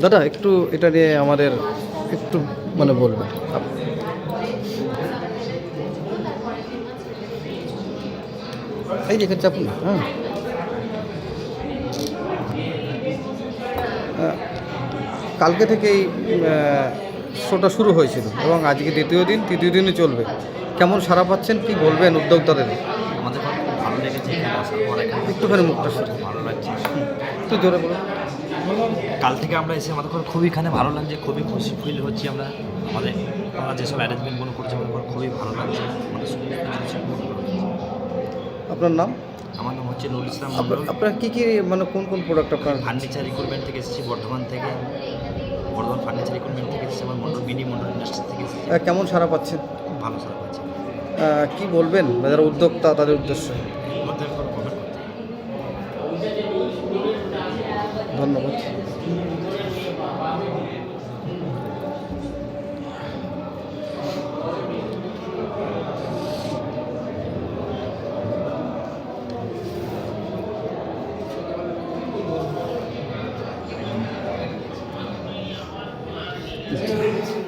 দাদা, একটু এটা নিয়ে আমাদের একটু মানে বলবেন। আপ- এই দেখেন চাপুন না হ্যাঁ। কালকে থেকেই শোটা শুরু হয়েছিল এবং আজকে দ্বিতীয় দিন তৃতীয় দিনে চলবে। কেমন সারা পাচ্ছেন? কি বলবেন উদ্যোক্তাদের? আমাদের খুব ভালো লেগেছে একটুখানি মুখটা ভালো লাগছে। একটু জোরে বলুন। কাল থেকে আমরা এসে আমাদের খুব খুবই এখানে ভালো লাগছে খুবই খুশি ফিল হচ্ছি আমরা। আমাদের আমরা যেসব অ্যারেঞ্জমেন্টগুলো করছি আমাদের খুবই ভালো লাগছে। আপনার নাম? আমার নাম হচ্ছে নুরুল ইসলাম আপনার কী কী মানে কোন কোন প্রোডাক্ট আপনার? ফার্নিচার রিক্রুটমেন্ট থেকে এসেছি বর্ধমান থেকে। বর্ধমান ফার্নিচার ইকুইপমেন্ট থেকে এসেছি আমার মন্ডল মিনি মন্ডল ইন্ডাস্ট্রি থেকে এসেছি। কেমন সারা পাচ্ছেন খুব ভালো সারা পাচ্ছি। কি বলবেন? যারা উদ্যোক্তা তাদের উদ্দেশ্য। আমাদের কোনো কমেন্ট করতে ধন্যবাদ